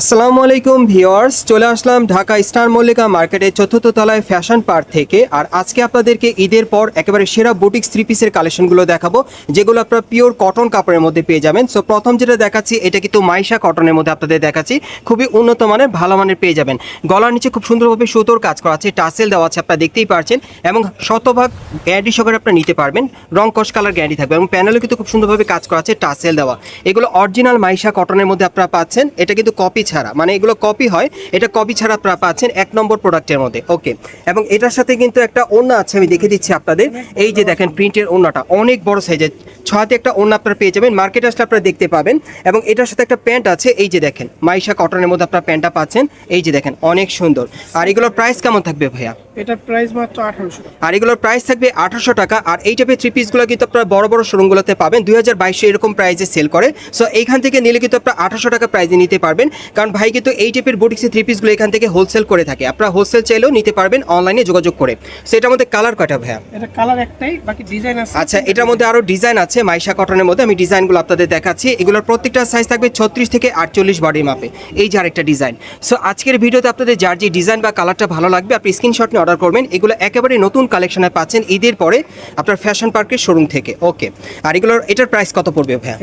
আসসালামু আলাইকুম ভিওয়ার্স চলে আসলাম ঢাকা স্টার মল্লিকা মার্কেটের চতুর্থ তলায় ফ্যাশন পার্ক থেকে। আর আজকে আপনাদেরকে ঈদের পর একেবারে সেরা বুটিক্স থ্রি পিসের কালেকশনগুলো দেখাবো, যেগুলো আপনারা পিওর কটন কাপড়ের মধ্যে পেয়ে যাবেন। সো প্রথম যেটা দেখাচ্ছি, এটা কিন্তু মাইশা কটনের মধ্যে আপনাদের দেখাচ্ছি। খুবই উন্নত মানের, ভালো মানের পেয়ে যাবেন। গলার নিচে খুব সুন্দরভাবে সুতোর কাজ করা আছে, টাসেল দেওয়া আছে, আপনারা দেখতেই পারছেন। এবং শতভাগ গ্যারান্টি সহকারে আপনারা নিতে পারবেন। রং কস কালার গ্যারান্টি থাকবে এবং প্যানেলও কিন্তু খুব সুন্দরভাবে কাজ করা আছে, টাসেল দেওয়া। এগুলো অরিজিনাল মাইশা কটনের মধ্যে আপনারা পাচ্ছেন। এটা কিন্তু কপি ছাড়া মানে এগুলো কপি হয় এটা কপি ছাড়া পাচ্ছেন এক নম্বর প্রোডাক্টের মধ্যে ওকে এবং এটার সাথে কিন্তু একটা ওড়না আছে আমি দেখে দিচ্ছি আপনাদের। এই যে দেখেন প্রিন্টের ওড়নাটা অনেক বড় সাইজের ছয়াতে একটা ওড়না আপনারা পেয়ে যাবেন মার্কেট আসলে আপনারা দেখতে পাবেন। এবং এটার সাথে একটা প্যান্ট আছে এই যে দেখেন মাইশা কটনের মধ্যে আপনারা প্যান্টটা পাচ্ছেন এই যে দেখেন অনেক সুন্দর। আর এগুলোর প্রাইস কেমন থাকবে ভাইয়া? এটার প্রাইস মাত্র আঠারোশো আর এগুলোর প্রাইস থাকবে আঠারোশো টাকা আর এই টাইপের থ্রি পিসগুলো কিন্তু আপনারা বড় বড় শোরুমগুলোতে পাবেন দুই হাজার বাইশে এরকম প্রাইসে সেল করে। সো এইখান থেকে নিলে কিন্তু আপনারা আঠারোশো টাকা প্রাইসে নিতে পারবেন। কারণ ভাই কিন্তু এই টাইপের বুটিক্সের থ্রি পিসগুলো এখান থেকে হোলসেল করে থাকে। আপনারা হোলসেল চাইলেও নিতে পারবেন অনলাইনে যোগাযোগ করে। সো এটার মধ্যে কালার কয়টা ভাইয়া? এটা কালার একটাই বাকি ডিজাইন আছে। আচ্ছা এটার মধ্যে আরও ডিজাইন আছে মাইশা কটনের মধ্যে। আমি ডিজাইনগুলো আপনাদের দেখাচ্ছি। এগুলোর প্রত্যেকটা সাইজ থাকবে ছত্রিশ থেকে আটচল্লিশ বডি মাপে। এই যে আরেকটা ডিজাইন সো আজকের ভিডিওতে আপনাদের যার যে ডিজাইন বা কালারটা ভালো লাগবে আপনি স্ক্রিনশট নিয়ে অর্ডার করবেন। এগুলো একেবারে নতুন কালেকশনে পাচ্ছেন ঈদের পরে আপনার ফ্যাশন পার্কের শোরুম থেকে। ওকে আর এগুলোর এটার প্রাইস কত পড়বে ভাইয়া?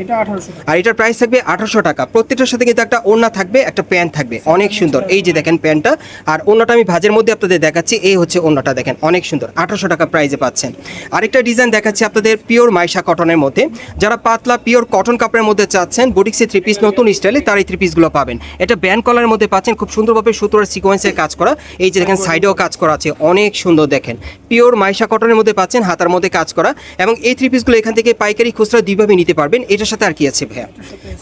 আর এটার প্রাইস থাকবে আঠারোশো টাকা। প্রত্যেকটার সাথে কিন্তু একটা ওড়না থাকবে। একটা প্যান্ট থাকবে। অনেক সুন্দর। এই যে দেখেন প্যান্টটা আর ওড়নাটা আমি ভাজের মধ্যে আপনাদের দেখাচ্ছি, এই হচ্ছে ওড়নাটা দেখেন, অনেক সুন্দর, আঠারোশো টাকা প্রাইসে পাচ্ছেন। আরেকটা ডিজাইন দেখাচ্ছি আপনাদের পিওর মাইশা কটনের মধ্যে। যারা পাতলা পিওর কটন কাপড়ের মধ্যে চাচ্ছেন বুটিক্সে থ্রি পিস নতুন স্টাইলে তার এই থ্রি পিসগুলো পাবেন। এটা ব্যান্ড কলারের মধ্যে পাচ্ছেন, খুব সুন্দরভাবে সুতোর সিকোয়েন্সের কাজ করা। এই যে দেখেন সাইডেও কাজ করা আছে, অনেক সুন্দর দেখেন। পিওর মাইশা কটনের মধ্যে পাচ্ছেন, হাতার মধ্যে কাজ করা। এবং এই থ্রি পিসগুলো এখান থেকে পাইকারি খুচরা দুইভাবে নিতে পারবেন এটার সাথে আর কি আছে ভাইয়া?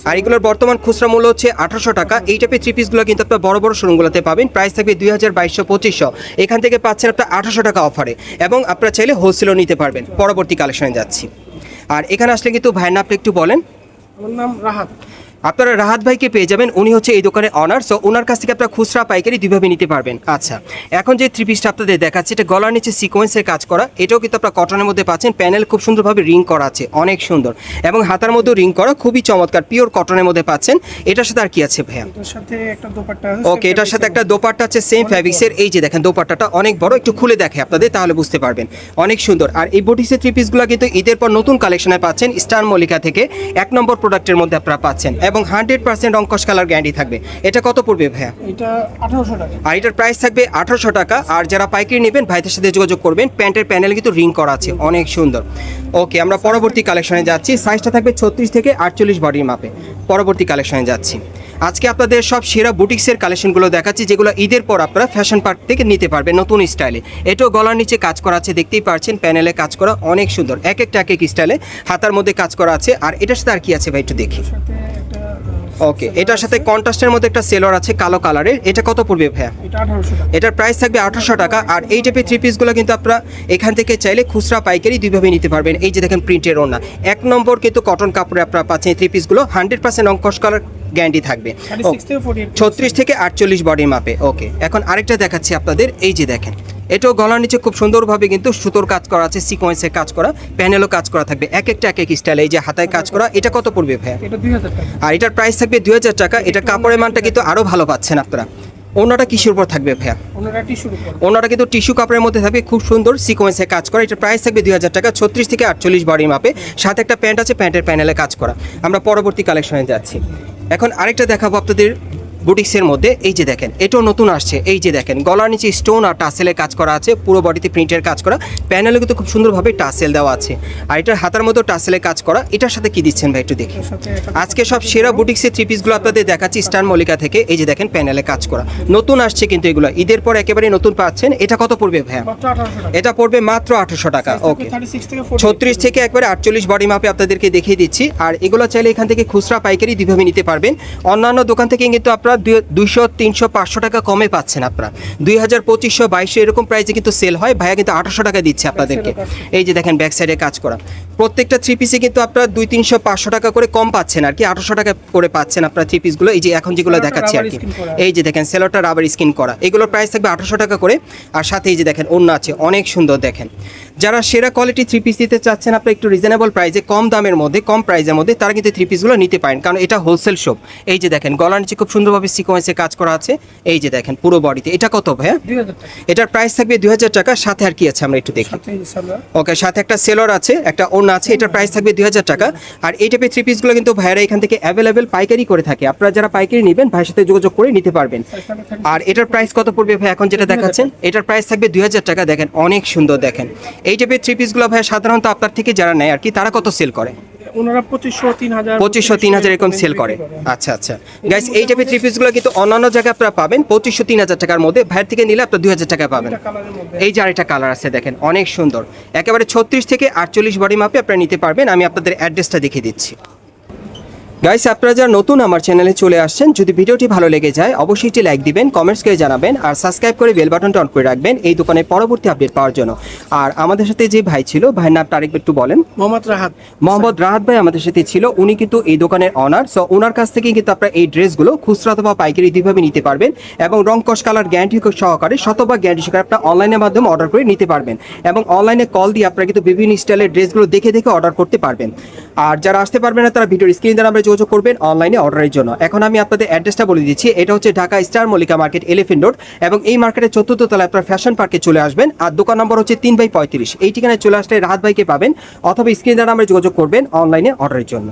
আর এগুলোর বর্তমান খুচরা মূল্য হচ্ছে আঠারোশো টাকা এই টাইপের থ্রি পিসগুলো কিন্তু আপনার বড় বড় শোরুমগুলোতে পাবেন। প্রাইস থাকবে দুই হাজার বাইশশো পঁচিশশো। এখান থেকে পাচ্ছেন আপনার আঠারোশো টাকা অফারে এবং আপনার চাইলে হোলসেলও নিতে পারবেন। পরবর্তী কালেকশনে যাচ্ছি। আর এখানে আসলে কিন্তু ভাইয়ের আপনি একটু বলেন। আমার নাম রাহাত। আপনারা রাহাত ভাইকে পেয়ে যাবেন। উনি হচ্ছে এই দোকানের অনার সো ওনার কাছ থেকে আপনারা খুচরা পাইকারি দুইভাবে নিতে পারবেন। আচ্ছা এখন যে থ্রি পিসটা আপনাদের দেখাচ্ছি এটা গলার নিচে সিকোয়েন্সের কাজ করা। এটাও কিন্তু আপনারা কটনের মধ্যে পাচ্ছেন। প্যানেল খুব সুন্দরভাবে রিং করা আছে অনেক সুন্দর। এবং হাতার মধ্যেও রিং করা খুবই চমৎকার পিওর কটনের মধ্যে পাচ্ছেন। এটার সাথে আর কি আছে ভাইয়া? ওকে এটার সাথে একটা দোপাট্টা আছে সেম ফ্যাব্রিক্সের এই যে দেখেন দোপাট্টাটা অনেক বড় একটু খুলে দেখে আপনাদের তাহলে বুঝতে পারবেন। অনেক সুন্দর। আর এই বটিসের থ্রি পিসগুলো কিন্তু ঈদের পর নতুন কালেকশনে পাচ্ছেন স্টার মল্লিকা থেকে। এক নম্বর প্রোডাক্টের মধ্যে আপনারা পাচ্ছেন। এবং হান্ড্রেড পার্সেন্ট অঙ্কশ কালার গ্যারান্টি থাকবে। এটা কত পড়বে ভাইয়া? এটা আঠারোশো টাকা। আর এটার প্রাইস থাকবে আঠারোশো টাকা। আর যারা পাইকারি নেবেন ভাইদের সাথে যোগাযোগ করবেন। প্যান্টের প্যানেল কিন্তু রিং করা আছে। অনেক সুন্দর। ওকে আমরা পরবর্তী কালেকশনে যাচ্ছি। সাইজটা থাকবে ছত্রিশ থেকে আটচল্লিশ বডির মাপে। পরবর্তী কালেকশনে যাচ্ছি। আজকে আপনাদের সব সেরা বুটিক্সের কালেকশনগুলো দেখাচ্ছি যেগুলো ঈদের পর আপনারা ফ্যাশন পার্ক থেকে নিতে পারবেন নতুন স্টাইলে। এটাও গলার নিচে কাজ করা আছে দেখতেই পারছেন। প্যানেলে কাজ করা অনেক সুন্দর। এক একটা এক এক স্টাইলে হাতার মধ্যে কাজ করা আছে। আর এটার সাথে আর কি আছে ভাই একটু দেখি। ওকে এটার সাথে কন্ট্রাস্টের মধ্যে একটা সেলর আছে কালো কালারের এটা কত পড়বে ভাইয়া? এটার প্রাইস থাকবে আঠারোশো টাকা। আর এই টাইপের থ্রি পিসগুলো কিন্তু আপনারা এখান থেকে চাইলে খুচরা পাইকারি দুইভাবে নিতে পারবেন। এই যে দেখেন প্রিন্টের ওনা এক নম্বর কিন্তু কটন কাপড়ে আপনারা পাচ্ছেন থ্রি পিসগুলো হান্ড্রেড পার্সেন্ট অঙ্কশ কালার গ্যারান্টি থাকবে। ছত্রিশ থেকে আটচল্লিশ বডির মাপে। ওকে এখন আরেকটা দেখাচ্ছি আপনাদের। এই যে দেখেন। এটাও গলার নিচে খুব সুন্দরভাবে কিন্তু সুতোর কাজ করা আছে সিকোয়েন্সের কাজ করা প্যানেলও কাজ করা থাকবে। এক একটা এক এক স্টাইল এই যে হাতায় কাজ করা এটা কত পড়বে ভাইয়া? এটা আর এটার প্রাইস থাকবে দুই হাজার টাকা এটা কাপড়ের মানটা কিন্তু আরও ভালো পাচ্ছেন আপনারা। অন্যটা কিসের উপর থাকবে ভাইয়া? উপর। কিন্তু টিস্যু কাপড়ের মধ্যে থাকবে খুব সুন্দর সিকোয়েন্সে কাজ করা। এটার প্রাইস থাকবে দুই হাজার টাকা ছত্রিশ থেকে আটচল্লিশ বডির মাপে সাথে একটা প্যান্ট আছে প্যান্টের প্যানেলে কাজ করা। আমরা পরবর্তী কালেকশনে যাচ্ছি। এখন আরেকটা দেখাবো আপনাদের বুটিক্সের মধ্যে এই যে দেখেন এটাও নতুন আসছে এই যে দেখেন গলার নিচে স্টোন আর টাসেলে কাজ করা আছে পুরো বডিতে প্রিন্টের কাজ করা প্যানেলে কিন্তু খুব সুন্দরভাবে টাসেল দেওয়া আছে। আর এটার হাতার মতো টাসেলে কাজ করা এটার সাথে কি দিচ্ছেন ভাই একটু দেখি। আজকে সব সেরা বুটিক্সের থ্রি পিসগুলো আপনাদের দেখাচ্ছি স্টার মল্লিকা থেকে এই যে দেখেন প্যানেলে কাজ করা। নতুন আসছে কিন্তু এগুলো ঈদের পর একেবারে নতুন পাচ্ছেন এটা কত পড়বে টাকা। এটা পড়বে মাত্র আঠারোশো টাকা ওকে ছত্রিশ থেকে একবারে আটচল্লিশ বডি মাপে আপনাদেরকে দেখিয়ে দিচ্ছি আর এগুলো চাইলে এখান থেকে খুচরা পাইকারি দুইভাবে নিতে পারবেন। অন্যান্য দোকান থেকে কিন্তু আপনারা দুইশো তিনশো পাঁচশো টাকা কমে পাচ্ছেন আপনারা। দুই হাজার পঁচিশশো বাইশশো এরকম প্রাইসে কিন্তু সেল হয়। ভাইয়া কিন্তু আঠারোশো টাকা দিচ্ছে আপনাদেরকে। এই যে দেখেন ব্যাক সাইডে কাজ করা। প্রত্যেকটা থ্রি পিসে কিন্তু আপনারা দুই তিনশো পাঁচশো টাকা করে কম পাচ্ছেন আর কি। আঠারোশো টাকা করে পাচ্ছেন আপনারা থ্রি পিসগুলো এই যে এখন যেগুলো দেখাচ্ছি আর কি। এই যে দেখেন সেলোটা রাবার স্কিন করা। এগুলোর প্রাইস থাকবে আঠারোশো টাকা করে। আর সাথে এই যে দেখেন অন্য আছে। অনেক সুন্দর দেখেন। যারা সেরা কোয়ালিটি থ্রি পিস দিতে চাচ্ছেন আপনি একটু রিজনেবল প্রাইসে কম দামের মধ্যে কম প্রাইসের মধ্যে তারা কিন্তু থ্রি পিসগুলো নিতে পারেন। কারণ এটা হোলসেল শপ এই যে দেখেন গলার নিচে খুব সুন্দরভাবে সুন্দরভাবে সিকোয়েন্সে কাজ করা আছে? এই যে দেখেন পুরো বডিতে এটা কত ভাইয়া? এটার প্রাইস থাকবে দুই হাজার টাকা সাথে আর কি আছে আমরা একটু দেখি। ওকে সাথে একটা সেলর আছে একটা ওড়না আছে এটার প্রাইস থাকবে দুই হাজার টাকা। আর এই টাইপের থ্রি পিসগুলো কিন্তু ভাইয়ারা এখান থেকে অ্যাভেলেবেল পাইকারি করে থাকে। আপনারা যারা পাইকারি নেবেন ভাইয়ের সাথে যোগাযোগ করে নিতে পারবেন। আর এটার প্রাইস কত পড়বে ভাই এখন যেটা দেখাচ্ছেন? এটার প্রাইস থাকবে দুই হাজার টাকা দেখেন অনেক সুন্দর দেখেন। এই টাইপের থ্রি পিসগুলো ভাই সাধারণত আপনার থেকে যারা নেয় আর কি তারা কত সেল করে? ওনারা পঁচিশশো তিন হাজার পঁচিশশো তিন হাজার এরকম সেল করে। আচ্ছা আচ্ছা। গাইস এই টাইপের থ্রি পিসগুলো কিন্তু অন্যান্য জায়গায় আপনারা পাবেন। পঁচিশশো তিন হাজার টাকার মধ্যে। ভাইয়ের থেকে নিলে আপনার দুই হাজার টাকা পাবেন। এই যে আরেকটা কালার আছে দেখেন অনেক সুন্দর। একেবারে ছত্রিশ থেকে আটচল্লিশ বডি মাপে আপনারা নিতে পারবেন। আমি আপনাদের অ্যাড্রেসটা দেখিয়ে দিচ্ছি। গাইস আপনারা যারা নতুন আমার চ্যানেলে চলে আসছেন যদি ভিডিওটি ভালো লেগে যায় অবশ্যই একটি লাইক দিবেন কমেন্টস করে জানাবেন আর সাবস্ক্রাইব করে বেল বাটনটা অন করে রাখবেন এই দোকানের পরবর্তী আপডেট পাওয়ার জন্য। আর আমাদের সাথে যে ভাই ছিল ভাইয়ের নামটা তারিক একটু বলেন। মোহাম্মদ রাহাত। মোহাম্মদ রাহাত ভাই আমাদের সাথে ছিল উনি কিন্তু এই দোকানের অনার সো ওনার কাছ থেকে কিন্তু আপনারা এই ড্রেসগুলো খুচরা অথবা পাইকারি দুইভাবে নিতে পারবেন এবং রং কস কালার গ্যারান্টি সহকারে শতভাগ গ্যারান্টি সহকারে আপনারা অনলাইনের মাধ্যমে অর্ডার করে নিতে পারবেন এবং অনলাইনে কল দিয়ে আপনারা কিন্তু বিভিন্ন স্টাইলের ড্রেসগুলো দেখে দেখে অর্ডার করতে পারবেন। আর যারা আসতে পারবেন না তারা ভিডিওর স্ক্রিন দ্বারা আমরা যোগাযোগ করবেন অনলাইনে অর্ডারের জন্য। এখন আমি আপনাদের অ্যাড্রেসটা বলে দিচ্ছি। এটা হচ্ছে Dhaka star Mallika market elephant road এবং এই মার্কেটের চতুর্থ তলায় আপনার ফ্যাশন পার্কে চলে আসবেন। আর দোকান নম্বর হচ্ছে তিন বাই পঁয়ত্রিশ। এই ঠিকানায় চলে আসলে রাহাত ভাইকে পাবেন অথবা স্ক্রিন দ্বারা আমরা যোগাযোগ করবেন অনলাইনে অর্ডারের জন্য।